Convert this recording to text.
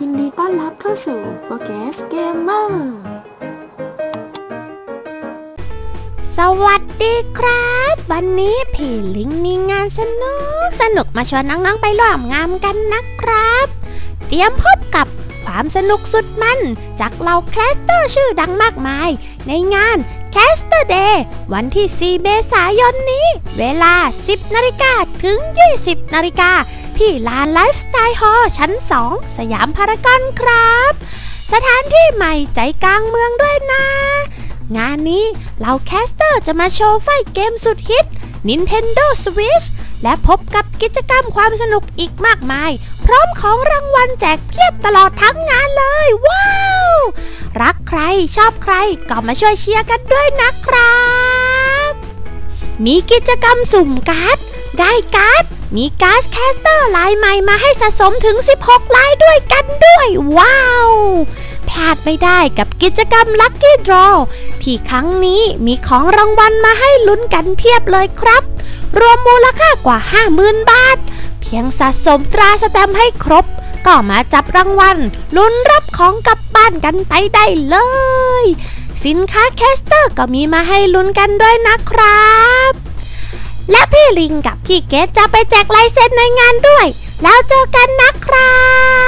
ยินดีต้อนรับเข้าสู่โปรแกสเกมเมอร์สวัสดีครับ วันนี้พี่ลิงมีงานสนุกสนุกมาชวนน้องๆไปร่วมงานกันนะครับ เตรียมพบกับความสนุกสุดมัน จากเหล่าแคสเตอร์ชื่อดังมากมาย ในงาน c a s t e r Day วันที่ 4 เมษายนนี้ เวลา 10 นาฬิกาถึง 20 นาฬิกา ที่ลานไลฟ์สไตล์ฮอลชั้น 2 สยามพารากอนครับ สถานที่ใหม่ใจกลางเมืองด้วยนะ งานนี้เหล่าแคสเตอร์จะมาโชว์ไฟเกมสุดฮิต Nintendo Switch และพบกับกิจกรรมความสนุกอีกมากมาย พร้อมของรางวัลแจกเพียบตลอดทั้งงานเลย ว้าว รักใครชอบใครก็มาช่วยเชียร์กันด้วยนะครับ มีกิจกรรมสุ่มการ์ด ได้การ์ด มีการ์ดแคสเตอร์ลายใหม่มาให้สะสมถึง 16 ลายด้วยกันด้วย ว้าวพลาดไม่ได้กับกิจกรรม Lucky Draw ที่ครั้งนี้มีของรางวัลมาให้ลุ้นกันเพียบเลยครับ รวมมูลค่ากว่า 50,000 บาท เพียงสะสมตราสแตมป์ให้ครบ ก็มาจับรางวัลลุ้นรับของกลับบ้านกันไปได้เลย สินค้าแคสเตอร์ก็มีมาให้ลุ้นกันด้วยนะครับ และพี่ลิงกับพี่เกดจะไปแจกลายเซ็นในงานด้วย แล้วเจอกันนะครับ